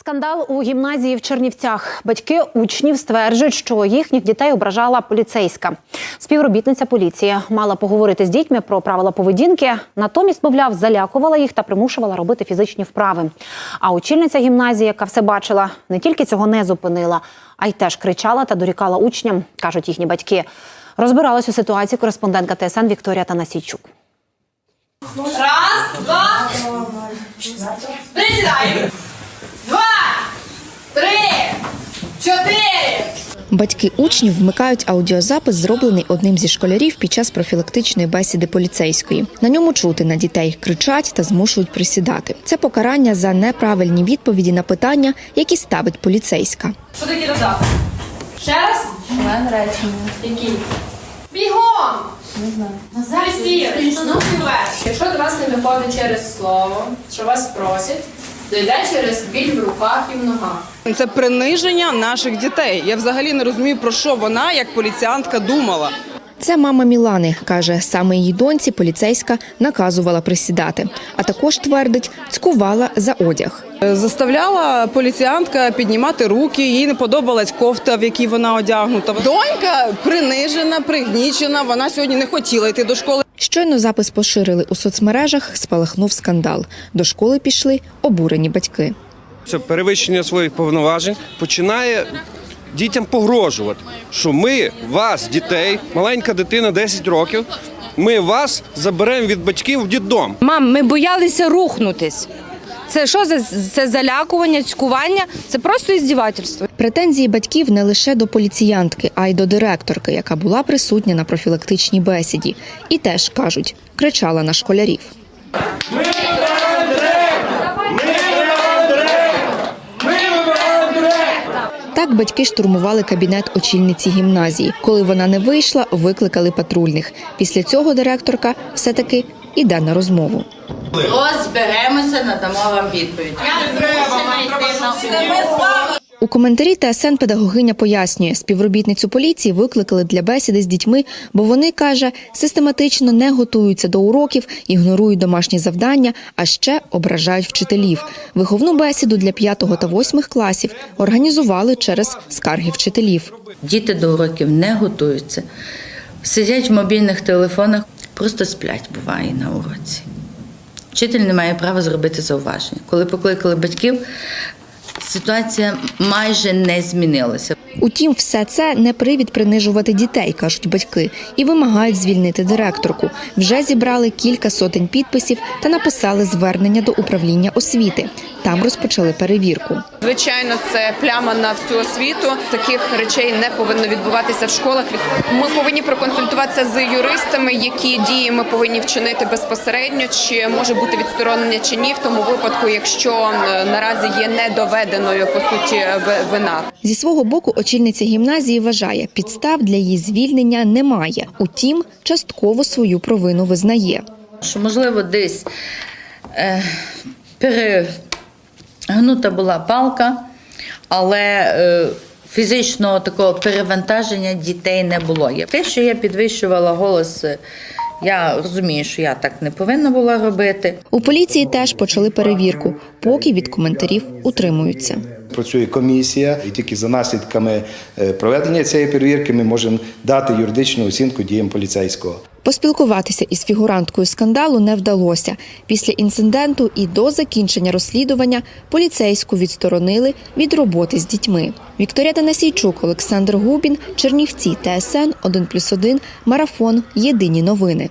Скандал у гімназії в Чернівцях. Батьки учнів стверджують, що їхніх дітей ображала поліцейська. Співробітниця поліції мала поговорити з дітьми про правила поведінки. Натомість, мовляв, залякувала їх та примушувала робити фізичні вправи. А очільниця гімназії, яка все бачила, не тільки цього не зупинила, а й теж кричала та дорікала учням, кажуть їхні батьки. Розбиралась у ситуації кореспондентка ТСН Вікторія Танасійчук. Раз, два. Присідаємо. Два, три, чотири. Батьки учнів вмикають аудіозапис, зроблений одним зі школярів під час профілактичної бесіди поліцейської. На ньому чути на дітей кричать та змушують присідати. Це покарання за неправильні відповіді на питання, які ставить поліцейська. Що таке додати? Ще раз? Член речення. Який? Бігом! Не знаю. Ну, вверх. Якщо до вас не виходить через слово, що вас просять, то йде через біль в руках і в ногах. Це приниження наших дітей. Я взагалі не розумію, про що вона, як поліціянтка, думала. Це мама Мілани каже, саме її доньці поліцейська наказувала присідати, а також твердить, цькувала за одяг. Заставляла поліціянтка піднімати руки, їй не подобалась кофта, в якій вона одягнута. Донька принижена, пригнічена. Вона сьогодні не хотіла йти до школи. Щойно запис поширили у соцмережах, спалахнув скандал. До школи пішли обурені батьки. це перевищення своїх повноважень починає дітям погрожувати, що ми вас, дітей, маленька дитина 10 років, ми вас заберемо від батьків в дітдом. Мам, ми боялися рухнутись. Це що за це залякування, цькування? Це просто іздівательство. Претензії батьків не лише до поліціянтки, а й до директорки, яка була присутня на профілактичній бесіді, і теж кажуть, кричала на школярів. Так батьки штурмували кабінет очільниці гімназії. Коли вона не вийшла, викликали патрульних. Після цього директорка все-таки іде на розмову. Розберемося, надамо вам відповідь. У коментарі ТСН педагогиня пояснює, співробітницю поліції викликали для бесіди з дітьми, бо вони каже, систематично не готуються до уроків, ігнорують домашні завдання, а ще ображають вчителів. Виховну бесіду для 5 та 8 класів організували через скарги вчителів. Діти до уроків не готуються, сидять в мобільних телефонах, просто сплять, буває на уроці. Вчитель не має права зробити зауваження. Коли покликали батьків, ситуація майже не змінилася. Утім, все це не привід принижувати дітей, кажуть батьки, і вимагають звільнити директорку. Вже зібрали кілька сотень підписів та написали звернення до управління освіти. Там розпочали перевірку. Звичайно, це пляма на всю освіту. Таких речей не повинно відбуватися в школах. Ми повинні проконсультуватися з юристами, які дії ми повинні вчинити безпосередньо, чи може бути відсторонення чи ні, в тому випадку, якщо е, наразі є недоведеною по суті вина. Зі свого боку, очільниця гімназії вважає, підстав для її звільнення немає. Утім, частково свою провину визнає. Що, можливо, десь е, перегнута була палка, але е, фізичного такого перевантаження дітей не було. Те, що я підвищувала голос, е, я розумію, що я так не повинна була робити. У поліції теж почали перевірку, поки від коментарів утримуються. Працює комісія, і тільки за наслідками е, проведення цієї перевірки ми можемо дати юридичну оцінку діям поліцейського. Поспілкуватися із фігуранткою скандалу не вдалося. Після інциденту і до закінчення розслідування поліцейську відсторонили від роботи з дітьми. Вікторія Танасійчук, Олександр Губін, Чернівці, ТСН 1+,1, Марафон. Єдині новини.